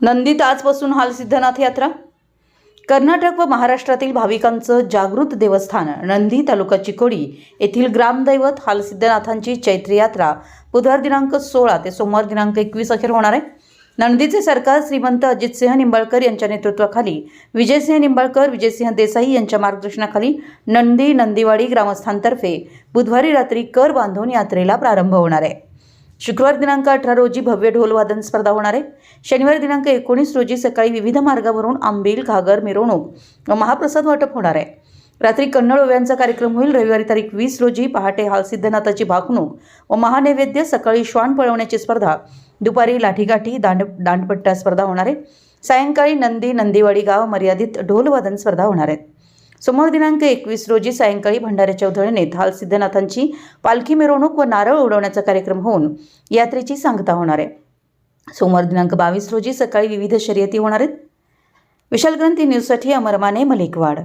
नंदीत आजपासून हालसिद्धनाथ यात्रा? कर्नाटक व महाराष्ट्रातील भाविकांचं जागृत देवस्थान नंदी तालुका चिकोडी येथील ग्रामदैवत हालसिद्धनाथांची चैत्र यात्रा बुधवार दिनांक सोळा ते सोमवार दिनांक एकवीस अखेर होणार आहे. नंदीचे सरकार श्रीमंत अजितसिंह निंबाळकर यांच्या नेतृत्वाखाली विजयसिंह निंबाळकर विजयसिंह देसाई यांच्या मार्गदर्शनाखाली नंदी नंदीवाडी ग्रामस्थांतर्फे बुधवारी रात्री कर बांधून यात्रेला प्रारंभ होणार आहे. शुक्रवार दिनांक अठरा रोजी भव्य ढोलवादन स्पर्धा होणार आहे. शनिवार दिनांक एकोणीस रोजी सकाळी विविध मार्गावरून आंबील घागर मिरवणूक व महाप्रसाद वाटप होणार आहे. रात्री कन्नड ओव्यांचा कार्यक्रम होईल. रविवारी तारीख वीस रोजी पहाटे हाल सिद्धनाथाची भाकणूक व महानैवेद्य सकाळी श्वान पळवण्याची स्पर्धा. दुपारी लाठीगाठी दांड दांडपट्टा स्पर्धा होणार आहे. सायंकाळी नंदी नंदीवाडी गाव मर्यादित ढोलवादन स्पर्धा होणार आहेत सोमवार दिनांक एकवीस रोजी सायंकाळी भंडाऱ्याच्या उधळणीत हाल सिद्धनाथांची पालखी मिरवणूक व नारळ उडवण्याचा कार्यक्रम होऊन यात्रेची सांगता होणार आहे. सोमवार दिनांक बावीस रोजी सकाळी विविध शर्यती होणार आहेत. विशाल ग्रंथी न्यूजसाठी अमरमाने मलिकवाड.